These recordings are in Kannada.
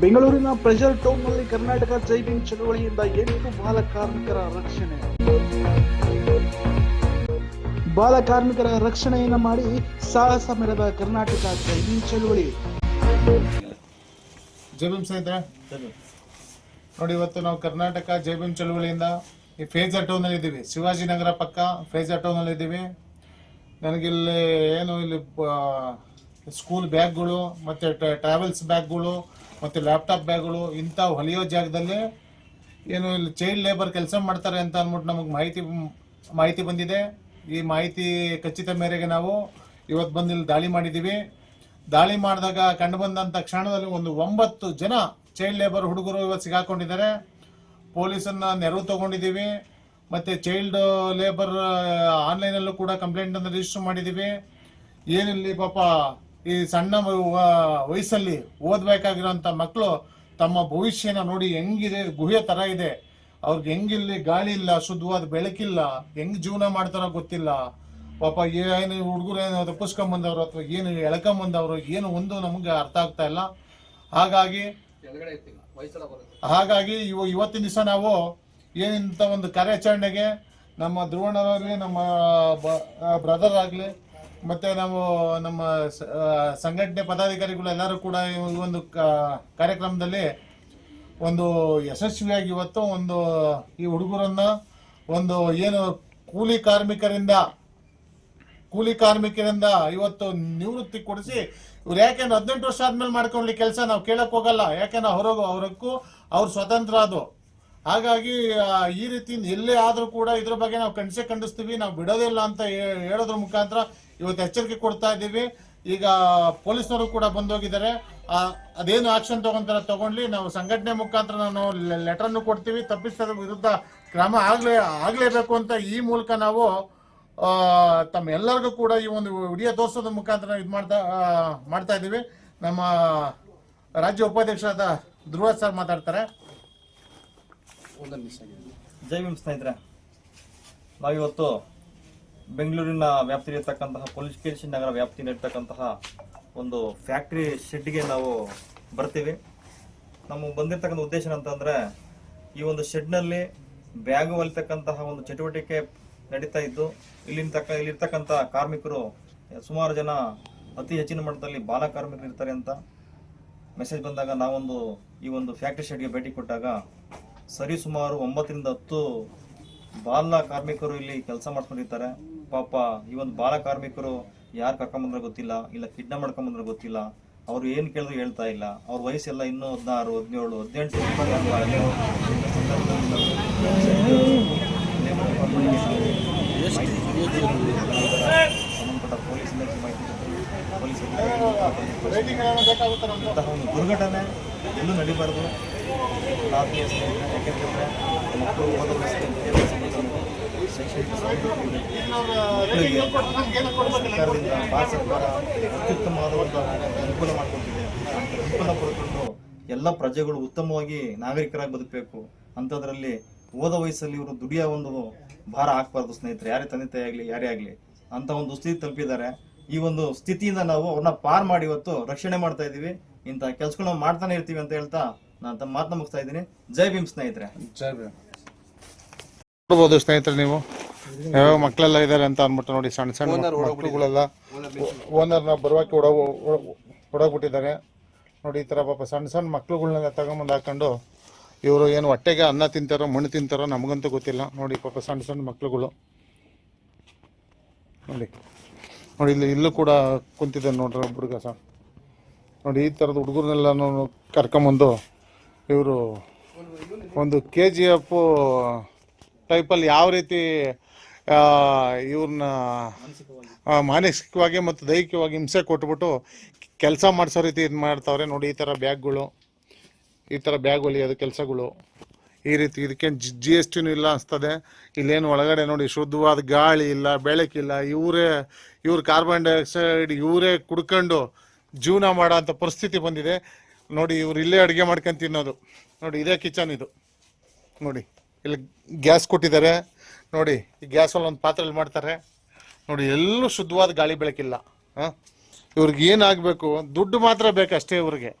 ಬೆಂಗಳೂರಿನ ಪ್ರೆಷರ್ ಟೌನ್ನಲ್ಲಿ ಕರ್ನಾಟಕ ಜೈವಿಂಗ್ ಚಳವಳಿಯಿಂದ ಎಂಟು ಬಾಲ ಕಾರ್ಮಿಕರ ರಕ್ಷಣೆ? ಬಾಲ ಕಾರ್ಮಿಕರ ರಕ್ಷಣೆಯನ್ನು ಮಾಡಿ ಸಾಹಸ ಮೆರೆದ ಕರ್ನಾಟಕ ಜೈವಿಂಗ್ ಚಳವಳಿ. ಜೈ ಭೀಮ್ ಸ್ನೇಹಿತರೆ, ನೋಡಿ ಇವತ್ತು ನಾವು ಕರ್ನಾಟಕ ಜೈ ಚಳವಳಿಯಿಂದ ಚಳುವಳಿಯಿಂದ ಈ ಫೇಜರ್ ಟೌನಲ್ಲಿ ಇದ್ದೀವಿ. ಶಿವಾಜಿನಗರ ಪಕ್ಕ ಫೇಜರ್ ಟೌನಲ್ಲಿ ಇದ್ದೀವಿ. ನನಗಿಲ್ಲಿ ಏನು ಇಲ್ಲಿ ಸ್ಕೂಲ್ ಬ್ಯಾಗ್ಗಳು ಮತ್ತು ಟ್ರಾವೆಲ್ಸ್ ಬ್ಯಾಗ್ಗಳು ಮತ್ತು ಲ್ಯಾಪ್ಟಾಪ್ ಬ್ಯಾಗ್ಗಳು ಇಂಥ ಹೊಲಿಯೋ ಜಾಗದಲ್ಲಿ ಏನು ಇಲ್ಲಿ ಚೈಲ್ಡ್ ಲೇಬರ್ ಕೆಲಸ ಮಾಡ್ತಾರೆ ಅಂತ ಅಂದ್ಬಿಟ್ಟು ನಮಗೆ ಮಾಹಿತಿ ಮಾಹಿತಿ ಬಂದಿದೆ. ಈ ಮಾಹಿತಿ ಖಚಿತ ಮೇರೆಗೆ ನಾವು ಇವತ್ತು ಬಂದು ಇಲ್ಲಿ ದಾಳಿ ಮಾಡಿದ್ದೀವಿ ದಾಳಿ ಮಾಡಿದಾಗ ಕಂಡು ಬಂದಂಥ ಕ್ಷಣದಲ್ಲಿ ಒಂದು ಒಂಬತ್ತು ಜನ ಚೈಲ್ಡ್ ಲೇಬರ್ ಹುಡುಗರು ಇವತ್ತು ಸಿಗಾಕೊಂಡಿದ್ದಾರೆ. ಪೊಲೀಸನ್ನ ನೆರವು ತಗೊಂಡಿದ್ದೀವಿ ಮತ್ತು ಚೈಲ್ಡ್ ಲೇಬರ್ ಆನ್ಲೈನಲ್ಲೂ ಕೂಡ ಕಂಪ್ಲೇಂಟನ್ನು ರಿಜಿಸ್ಟರ್ ಮಾಡಿದ್ದೀವಿ ಏನಿಲ್ಲಿ ಪಾಪ ಈ ಸಣ್ಣ ವಯಸ್ಸಲ್ಲಿ ಓದಬೇಕಾಗಿರೋಂಥ ಮಕ್ಕಳು ತಮ್ಮ ಭವಿಷ್ಯನ ನೋಡಿ ಹೆಂಗಿದೆ, ಗುಹೆ ಥರ ಇದೆ. ಅವ್ರಿಗೆ ಹೆಂಗಿಲ್ಲಿ ಗಾಳಿ ಇಲ್ಲ, ಶುದ್ಧವಾದ ಬೆಳಕಿಲ್ಲ, ಹೆಂಗ್ ಜೀವನ ಮಾಡ್ತಾರೋ ಗೊತ್ತಿಲ್ಲ. ಪಾಪ ಏನು ಹುಡುಗರು ಏನು ತಪ್ಪಿಸ್ಕೊಂಬಂದವ್ರು ಅಥವಾ ಏನು ಎಳ್ಕೊಂಬಂದವರು ಏನು ಒಂದು ನಮಗೆ ಅರ್ಥ ಆಗ್ತಾ ಇಲ್ಲ. ಹಾಗಾಗಿ ಹಾಗಾಗಿ ಇವ ಇವತ್ತಿನ ದಿವಸ ನಾವು ಏನಿಂತ ಒಂದು ಕಾರ್ಯಾಚರಣೆಗೆ ನಮ್ಮ ಧ್ರುವಣರಾಗಲಿ ನಮ್ಮ ಬ್ರದರ್ ಆಗಲಿ ಮತ್ತೆ ನಾವು ನಮ್ಮ ಸಂಘಟನೆ ಪದಾಧಿಕಾರಿಗಳು ಎಲ್ಲರೂ ಕೂಡ ಈ ಒಂದು ಕಾರ್ಯಕ್ರಮದಲ್ಲಿ ಒಂದು ಯಶಸ್ವಿಯಾಗಿ ಇವತ್ತು ಒಂದು ಈ ಹುಡುಗರನ್ನ ಒಂದು ಏನು ಕೂಲಿ ಕಾರ್ಮಿಕರಿಂದ ಕೂಲಿ ಕಾರ್ಮಿಕರಿಂದ ಇವತ್ತು ನಿವೃತ್ತಿ ಕೊಡಿಸಿ, ಇವ್ರು ಯಾಕೆಂದ್ರೆ ಹದಿನೆಂಟು ವರ್ಷ ಆದ್ಮೇಲೆ ಮಾಡ್ಕೊಳ್ಳಿ ಕೆಲಸ ನಾವು ಕೇಳಕ್ ಹೋಗಲ್ಲ ಯಾಕೆಂದ್ರೆ ಹೊರಗು ಅವ್ರಕ್ಕೂ ಅವ್ರು ಸ್ವತಂತ್ರ ಅದು. ಹಾಗಾಗಿ ಈ ರೀತಿ ಎಲ್ಲೇ ಆದರೂ ಕೂಡ ಇದ್ರ ಬಗ್ಗೆ ನಾವು ಕಣ್ಸೆ ಖಂಡಿಸ್ತೀವಿ ನಾವು ಬಿಡೋದಿಲ್ಲ ಅಂತ ಹೇಳೋದ್ರ ಮುಖಾಂತರ ಇವತ್ತು ಎಚ್ಚರಿಕೆ ಕೊಡ್ತಾ ಇದ್ದೀವಿ. ಈಗ ಪೊಲೀಸ್ನವರು ಕೂಡ ಬಂದೋಗಿದ್ದಾರೆ. ಅದೇನು ಆಕ್ಷನ್ ತಗೊಂತಾರ ತಗೊಂಡ್ಲಿ ನಾವು ಸಂಘಟನೆ ಮುಖಾಂತರ ನಾವು ಲೆಟರ್ನು ಕೊಡ್ತೀವಿ. ತಪ್ಪಿಸೋದ್ರ ವಿರುದ್ಧ ಕ್ರಮ ಆಗ್ಲೇ ಆಗ್ಲೇಬೇಕು ಅಂತ ಈ ಮೂಲಕ ನಾವು ಆ, ತಮ್ಮ ಎಲ್ಲರಿಗೂ ಕೂಡ ಈ ಒಂದು ವಿಡಿಯೋ ತೋರಿಸೋದ್ರ ಮುಖಾಂತರ ಇದು ಮಾಡ್ತಾ ಮಾಡ್ತಾ ಇದ್ದೀವಿ. ನಮ್ಮ ರಾಜ್ಯ ಉಪಾಧ್ಯಕ್ಷರಾದ ಧ್ರುವ ಸರ್ ಮಾತಾಡ್ತಾರೆ. ಜೈ ಭೀಮ್ ಸ್ನೇಹಿತರೆ, ನಾವಿವತ್ತು ಬೆಂಗಳೂರಿನ ವ್ಯಾಪ್ತಿಯಲ್ಲಿರ್ತಕ್ಕಂತಹ ಪೊಲೀಸ್ ಸ್ಟೇಷನ್ ನಗರ ವ್ಯಾಪ್ತಿಯಲ್ಲಿರ್ತಕ್ಕಂತಹ ಒಂದು ಫ್ಯಾಕ್ಟ್ರಿ ಶೆಡ್ಗೆ ನಾವು ಬರ್ತೀವಿ. ನಮ್ಮ ಬಂದಿರತಕ್ಕಂಥ ಉದ್ದೇಶ ಅಂತಂದ್ರೆ ಈ ಒಂದು ಶೆಡ್ನಲ್ಲಿ ಬ್ಯಾಗ್ ಹೊಲಿತಕ್ಕಂತಹ ಒಂದು ಚಟುವಟಿಕೆ ನಡೀತಾ ಇದ್ದು ಇಲ್ಲಿನ ತಕ್ಕ ಇಲ್ಲಿರ್ತಕ್ಕಂಥ ಕಾರ್ಮಿಕರು ಸುಮಾರು ಜನ ಅತಿ ಹೆಚ್ಚಿನ ಮಟ್ಟದಲ್ಲಿ ಬಾಲ ಕಾರ್ಮಿಕರು ಇರ್ತಾರೆ ಅಂತ ಮೆಸೇಜ್ ಬಂದಾಗ ನಾವೊಂದು ಈ ಒಂದು ಫ್ಯಾಕ್ಟ್ರಿ ಶೆಡ್ಗೆ ಭೇಟಿ ಕೊಟ್ಟಾಗ ಸರಿ ಸುಮಾರು ಒಂಬತ್ತರಿಂದ ಹತ್ತು ಬಾಲ ಕಾರ್ಮಿಕರು ಇಲ್ಲಿ ಕೆಲಸ ಮಾಡ್ಕೊಂಡಿರ್ತಾರೆ ಪಾಪ ಈ ಒಂದು ಬಾಲ ಕಾರ್ಮಿಕರು ಯಾರು ಕರ್ಕೊಂಬಂದ್ರೆ ಗೊತ್ತಿಲ್ಲ, ಇಲ್ಲ ಕಿಡ್ನಾಪ್ ಮಾಡ್ಕೊಂಬಂದ್ರೆ ಗೊತ್ತಿಲ್ಲ. ಅವ್ರು ಏನು ಕೇಳಿದ್ರು ಹೇಳ್ತಾ ಇಲ್ಲ. ಅವ್ರ ವಯಸ್ಸೆಲ್ಲ ಇನ್ನೂ ಹದಿನಾರು, ಹದಿನೇಳು, ಹದಿನೆಂಟು ಸಂಬಂಧಪಟ್ಟ ಪೊಲೀಸ್ ಇಲಾಖೆ ಮಾಹಿತಿ ಪೊಲೀಸ್ ಇಂತಹ ಒಂದು ದುರ್ಘಟನೆ ಎಲ್ಲೂ ನಡೀಬಾರ್ದು. ಎಲ್ಲ ಪ್ರಜೆಗಳು ಉತ್ತಮವಾಗಿ ನಾಗರಿಕರಾಗಿ ಬದುಕಬೇಕು. ಅಂಥದ್ರಲ್ಲಿ ಓದ ವಯಸ್ಸಲ್ಲಿ ಇವರು ದುಡಿಯೋ ಒಂದು ಭಾರ ಹಾಕ್ಬಾರ್ದು ಸ್ನೇಹಿತರೆ. ಯಾರೇ ತಂದೆ ತಾಯಿ ಆಗಲಿ, ಯಾರೇ ಆಗಲಿ. ಅಂತ ಒಂದು ಸ್ಥಿತಿ ತಲುಪಿದ್ದಾರೆ. ಈ ಒಂದು ಸ್ಥಿತಿಯಿಂದ ನಾವು ಅವ್ರನ್ನ ಪಾರ್ ಮಾಡಿ ಇವತ್ತು ರಕ್ಷಣೆ ಮಾಡ್ತಾ ಇದ್ದೀವಿ. ಇಂಥ ಕೆಲಸಗಳನ್ನ ಮಾಡ್ತಾನೆ ಇರ್ತೀವಿ ಅಂತ ಹೇಳ್ತಾ ನಾನು ತಮ್ಮ ಮಾತನ್ನ ಮುಗಿಸ್ತಾ ಇದ್ದೀನಿ. ಜೈ ಭೀಮ್ ಸ್ನೇಹಿತರೆ. ಜೈ ಭೀಮ್. ನೋಡ್ಬೋದು ಸ್ನೇಹಿತರೆ ನೀವು. ಯಾವ್ಯಾವ ಮಕ್ಕಳೆಲ್ಲ ಇದ್ದಾರೆ ಅಂತ ಅಂದ್ಬಿಟ್ಟು ನೋಡಿ ಸಣ್ಣ ಸಣ್ಣ ಮಕ್ಕಳುಗಳೆಲ್ಲ ಓನರ್ನ ಬರುವಾಕಿ ಹೊಡ ಹೊಡೋಗ್ಬಿಟ್ಟಿದ್ದಾರೆ ನೋಡಿ ಈ ಥರ ಪಾಪ ಸಣ್ಣ ಸಣ್ಣ ಮಕ್ಳುಗಳ್ನೆಲ್ಲ ತಗೊಂಬಂದು ಹಾಕೊಂಡು ಇವರು ಏನು ಹೊಟ್ಟೆಗೆ ಅನ್ನ ತಿಂತಾರೋ ಮಣ್ಣು ತಿಂತಾರೋ ನಮಗಂತೂ ಗೊತ್ತಿಲ್ಲ. ನೋಡಿ ಪಾಪ ಸಣ್ಣ ಸಣ್ಣ ಮಕ್ಳುಗಳು. ನೋಡಿ. ನೋಡಿ ಇಲ್ಲಿ ಇಲ್ಲೂ ಕೂಡ ಕುಂತಿದ್ದೆ ನೋಡ್ರಿ ಹುಡುಗ ಸಹ. ನೋಡಿ ಈ ಥರದ ಹುಡುಗರನ್ನೆಲ್ಲ ಕರ್ಕೊಂಬಂದು ಇವರು ಒಂದು ಕೆ ಜಿ ಎಫ್ ಟೈಪಲ್ಲಿ ಯಾವ ರೀತಿ ಇವ್ರನ್ನ ಮಾನಸಿಕವಾಗಿ ಮತ್ತು ದೈಹಿಕವಾಗಿ ಹಿಂಸೆ ಕೊಟ್ಬಿಟ್ಟು ಕೆಲಸ ಮಾಡಿಸೋ ರೀತಿ ಇದು ಮಾಡ್ತಾವ್ರೆ ನೋಡಿ, ಈ ಥರ ಬ್ಯಾಗ್ಗಳು, ಈ ಥರ ಬ್ಯಾಗ್ ಹೊಲಿಯೋದು ಕೆಲಸಗಳು. ಈ ರೀತಿ ಇದಕ್ಕೇನು ಜಿ ಎಸ್ ಟಿನೂ ಇಲ್ಲ ಅನಿಸ್ತದೆ. ಇಲ್ಲೇನು ಒಳಗಡೆ ನೋಡಿ, ಶುದ್ಧವಾದ ಗಾಳಿ ಇಲ್ಲ ಬೆಳಕಿಲ್ಲ ಇವರೇ, ಇವ್ರ ಕಾರ್ಬನ್ ಡೈಆಕ್ಸೈಡ್ ಇವರೇ ಕುಡ್ಕೊಂಡು ಜೀವನ ಮಾಡೋ ಅಂಥ ಪರಿಸ್ಥಿತಿ ಬಂದಿದೆ. ನೋಡಿ, ಇವ್ರು ಇಲ್ಲೇ ಅಡುಗೆ ಮಾಡ್ಕೊಂಡು ತಿನ್ನೋದು. ನೋಡಿ, ಇದೇ ಕಿಚನ್ ಇದು. ನೋಡಿ, ಇಲ್ಲಿ ಗ್ಯಾಸ್ ಕೊಟ್ಟಿದ್ದಾರೆ. ನೋಡಿ, ಈ ಗ್ಯಾಸಲ್ಲಿ ಒಂದು ಪಾತ್ರೆಯಲ್ಲಿ ಮಾಡ್ತಾರೆ. ನೋಡಿ, ಎಲ್ಲೂ ಶುದ್ಧವಾದ ಗಾಳಿ ಬೆಳಕಿಲ್ಲ. ಹಾಂ? ಇವ್ರಿಗೆ ಏನಾಗಬೇಕು? ದುಡ್ಡು ಮಾತ್ರ ಬೇಕಷ್ಟೇ ಇವ್ರಿಗೆ.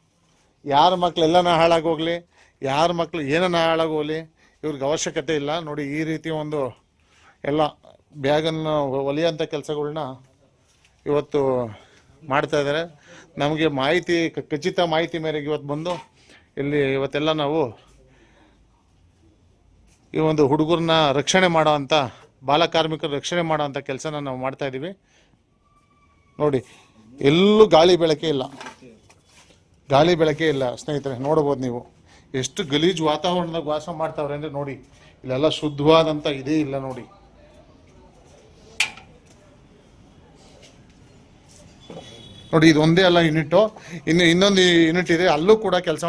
ಯಾರ ಮಕ್ಳು ಎಲ್ಲನ ಹಾಳಾಗೋಗ್ಲಿ, ಯಾರ ಮಕ್ಳು ಏನನ್ನ ಹಾಳಾಗೋಗ್ಲಿ, ಇವ್ರಿಗೆ ಅವಶ್ಯಕತೆ ಇಲ್ಲ. ನೋಡಿ, ಈ ರೀತಿ ಒಂದು ಎಲ್ಲ ಬ್ಯಾಗನ್ನು ಒಲಿಯೋಂಥ ಕೆಲಸಗಳನ್ನ ಇವತ್ತು ಮಾಡ್ತಾ ಇದ್ದಾರೆ ನಮಗೆ ಮಾಹಿತಿ ಖಚಿತ ಮಾಹಿತಿ ಮೇರೆಗೆ ಇವತ್ತು ಬಂದು ಇಲ್ಲಿ ಇವತ್ತೆಲ್ಲ ನಾವು ಈ ಒಂದು ಹುಡುಗರನ್ನ ರಕ್ಷಣೆ ಮಾಡೋ ಅಂಥ ಬಾಲ ಕಾರ್ಮಿಕರು ರಕ್ಷಣೆ ಮಾಡೋ ಅಂಥ ಕೆಲಸನ ನಾವು ಮಾಡ್ತಾ ಇದ್ದೀವಿ ನೋಡಿ, ಎಲ್ಲೂ ಗಾಳಿ ಬೆಳಕೆ ಇಲ್ಲ. ಗಾಳಿ ಬೆಳಕೆ ಇಲ್ಲ, ಸ್ನೇಹಿತರೆ, ನೋಡ್ಬೋದು ನೀವು. ಎಷ್ಟು ಗಲೀಜು ವಾತಾವರಣದಾಗ ವಾಸ ಮಾಡ್ತಾವ್ರೆ ಅಂದರೆ ನೋಡಿ, ಇಲ್ಲೆಲ್ಲ ಶುದ್ಧವಾದಂಥ ಇದೇ ಇಲ್ಲ ನೋಡಿ. ನೋಡಿ, ಇದು ಒಂದೇ ಅಲ್ಲ ಯೂನಿಟ್ ಇನ್ನು ಇನ್ನೊಂದು ಯೂನಿಟ್ ಇದೆ. ಅಲ್ಲೂ ಕೂಡ ಕೆಲಸ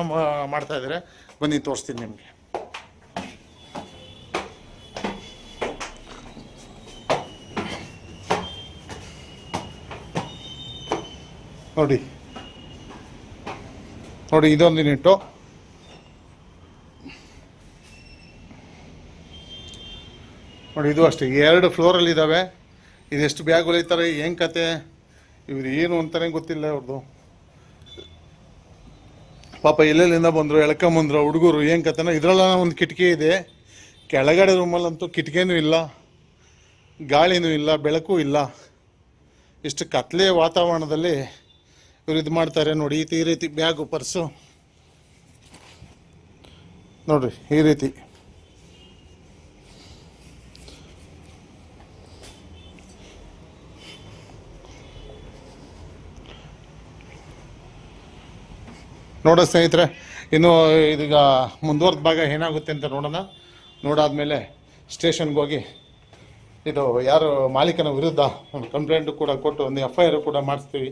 ಮಾಡ್ತಾ ಇದ್ದಾರೆ. ಬನ್ನಿ, ತೋರಿಸ್ತೀನಿ ನಿಮಗೆ. ನೋಡಿ. ನೋಡಿ, ಇದೊಂದು ಯೂನಿಟ್ ನೋಡಿ, ಇದು ಅಷ್ಟೇ. ಎರಡು ಫ್ಲೋರಲ್ಲಿ ಇದ್ದಾವೆ ಇದೆಷ್ಟು ಬ್ಯಾಗ್ ಹೊಲಿತಾರೆ, ಏನು ಕತೆ? ಇವ್ರು ಏನು ಅಂತಾನೆ ಗೊತ್ತಿಲ್ಲ ಅವ್ರದ್ದು ಪಾಪ ಎಲ್ಲೆಲ್ಲಿಂದ ಬಂದರು ಎಳ್ಕೊಂಬಂದ್ರು ಹುಡುಗರು ಏನು ಕತೆನ ಇದರಲ್ಲ ಒಂದು ಕಿಟಕಿ ಇದೆ. ಕೆಳಗಡೆ ರೂಮಲ್ಲಂತೂ ಕಿಟಕಿನೂ ಇಲ್ಲ, ಗಾಳಿನೂ ಇಲ್ಲ, ಬೆಳಕು ಇಲ್ಲ. ಇಷ್ಟು ಕತ್ಲೆ ವಾತಾವರಣದಲ್ಲಿ ಇವ್ರು ಇದು ಮಾಡ್ತಾರೆ ನೋಡಿ ಈ ಈ ರೀತಿ ಬ್ಯಾಗು ಪರ್ಸು. ನೋಡ್ರಿ, ಈ ರೀತಿ. ನೋಡೋ ಸ್ನೇಹಿತರೆ, ಇನ್ನು ಇದೀಗ ಮುಂದುವರೆದ ಭಾಗ ಏನಾಗುತ್ತೆ ಅಂತ ನೋಡೋಣ. ನೋಡಾದಮೇಲೆ ಸ್ಟೇಷನ್ಗೆ ಹೋಗಿ, ಇದು ಯಾರು ಮಾಲೀಕನ ವಿರುದ್ಧ ಒಂದು ಕಂಪ್ಲೇಂಟ್ ಕೂಡ ಕೊಟ್ಟು ಒಂದು ಎಫ್ ಐ ಆರ್ ಕೂಡ ಮಾಡಿಸ್ತೀವಿ.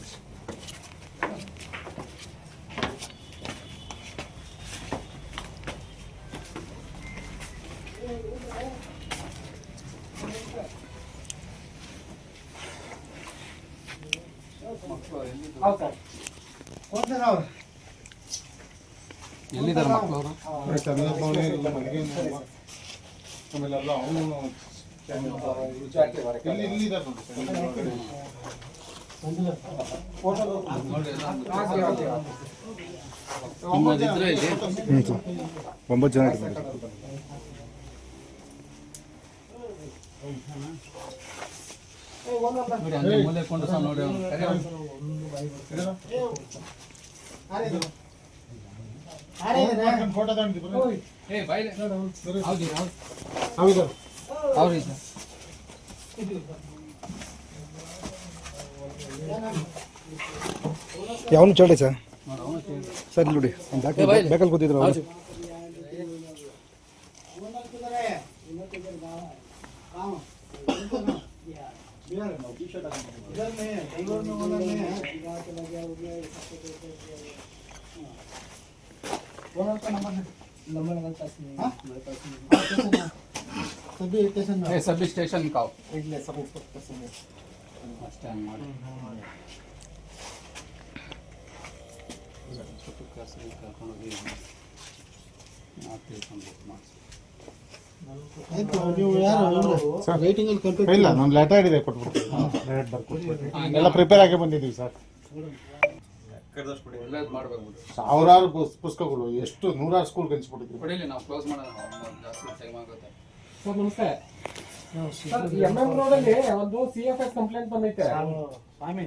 ಎಲ್ಲಿದ್ದಾರೆ ಮಕ್ಕಳು ಅವರು? ಚಂದ್ರಭವನಿ ಇಲ್ಲ ಮನೆಗೆ ಆಮೇಲೆ ಎಲ್ಲ. ಅವನು ಇಲ್ಲಿ ಜನ ಇದ್ದಾರೆ. ನೋಡಿ ಸರ್, ಇಲ್ಲಿ ಸರ್ ನಿಮ್ಮದಿದ್ರೆ ಇಲ್ಲಿ ಒಂಬತ್ತು ಜನ ಇದ್ದಾರೆ ನೋಡಿ ಅಲ್ಲಿ ಮೂಲೆ ಕೊಂಡು ಸಹ ನೋಡಿ ಅವ್ನು. ಕರೆ ಅವ್ನು. ಫೋಟೋ ತಗೊಂಡಿದ್ದು ಬನ್ನಿ. ಏ ಬಾಯ್ಲೆ ಹೌದು ಹೌದು ಹೌದು ಅವ್ರಿ ಸರ್ ಯಾವನು ಚೇಳಿ ಸರ್ ನೋಡು ಅವನು ಕೇಳಿ. ಸರ್ ಇಲ್ಲಿ ನೋಡಿ ಏ, ಬಾಯ್ಲಿ. ಬೇಕಲ್ಲಿ ಕೂತಿದ್ರು ಅವ್ರು. ಹೌದು. ಏ ಸಬ್ ಸ್ಟೇಷನ್ ಕಾವು ಅಷ್ಟೇ ಹಂಗ್ ಮಾಡಿ ಕರ್ಕೊಂಡೋಗಿ ನಾವು ತಿಳ್ಕೊಂಡು ಮಾಡಿಸಿ ಇಲ್ಲ ನಾನು ಲೆಟರ್ ಹಿಡಿದೆ ಬರ್ಕೊಟ್ಬಿಡ್ತೀನಿ ಎಲ್ಲ ಪ್ರಿಪೇರ್ ಆಗಿ ಬಂದಿದ್ದೀವಿ ಸರ್. ಸಾವಿರಾರು ಪುಸ್- ಪುಸ್ತಕಗಳು ಎಷ್ಟು ನೂರಾರು ಸ್ಕೂಲ್ ಹಂಚ್ಬಿಟ್ಟಿದ್ವಿ ಕೊಡಿಲಿ ನಾವು ಕ್ಲೋಸ್ ಮಾಡೋಣ. ಜಾಸ್ತಿ ಟೈಮ್ ಆಗುತ್ತೆ. ಸರ್ ನಮಸ್ತೆ. ಸರ್ ಎಂ ಎಂ ರೋಡ್ ಅಲ್ಲಿ ಒಂದು ಸಿ ಎಫ್ ಎಸ್ ಕಂಪ್ಲೇಂಟ್ ಬಂದೈತೆ. ಸ್ವಾಮಿ.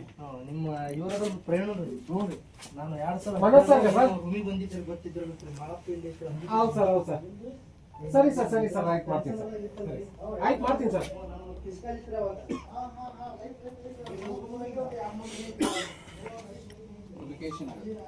ನಿಮ್ಮ ಇವರ ಪ್ರಯಾಣ ನೋಡ್ರಿ ನಾನು ಎರಡ್ ಸಲ ಮನೋಜ್ ಸರ್ ಇತ್ತು. ಹೌದು ಸರ್ ಹೌದು ಸರ್. ಸರಿ ಸರ್ ಸರಿ ಸರ್ ಆಯ್ತು ಮಾಡ್ತೀನಿ ಸರ್. ಆಯ್ತು ಮಾಡ್ತೀನಿ ಸರ್. ಅಪ್ಲಿಕೇಶನ್ ಆಗುತ್ತೆ